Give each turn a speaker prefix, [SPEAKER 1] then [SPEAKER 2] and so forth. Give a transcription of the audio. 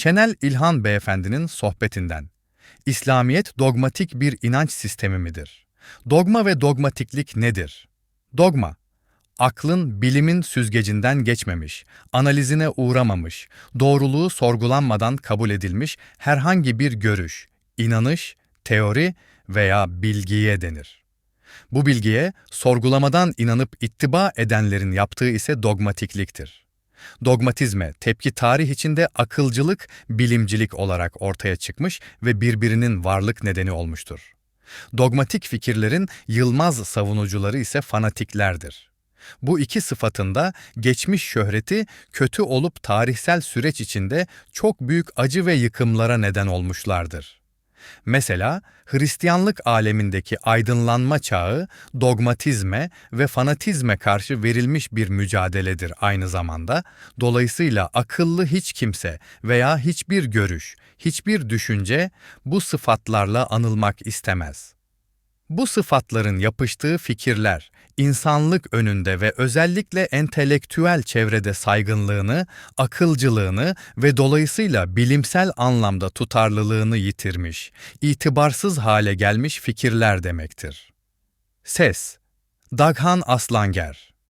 [SPEAKER 1] Şenel İlhan Beyefendi'nin sohbetinden. İslamiyet dogmatik bir inanç sistemi midir? Dogma ve dogmatiklik nedir? Dogma, aklın bilimin süzgecinden geçmemiş, analizine uğramamış, doğruluğu sorgulanmadan kabul edilmiş herhangi bir görüş, inanış, teori veya bilgiye denir. Bu bilgiye sorgulamadan inanıp ittiba edenlerin yaptığı ise dogmatikliktir. Dogmatizme tepki tarih içinde akılcılık, bilimcilik olarak ortaya çıkmış ve birbirinin varlık nedeni olmuştur. Dogmatik fikirlerin yılmaz savunucuları ise fanatiklerdir. Bu iki sıfatında geçmiş şöhreti kötü olup tarihsel süreç içinde çok büyük acı ve yıkımlara neden olmuşlardır. Mesela Hristiyanlık alemindeki aydınlanma çağı dogmatizme ve fanatizme karşı verilmiş bir mücadeledir aynı zamanda. Dolayısıyla akıllı hiç kimse veya hiçbir görüş, hiçbir düşünce bu sıfatlarla anılmak istemez. Bu sıfatların yapıştığı fikirler, insanlık önünde ve özellikle entelektüel çevrede saygınlığını, akılcılığını ve dolayısıyla bilimsel anlamda tutarlılığını yitirmiş, itibarsız hale gelmiş fikirler demektir. Ses Daghan Aslanger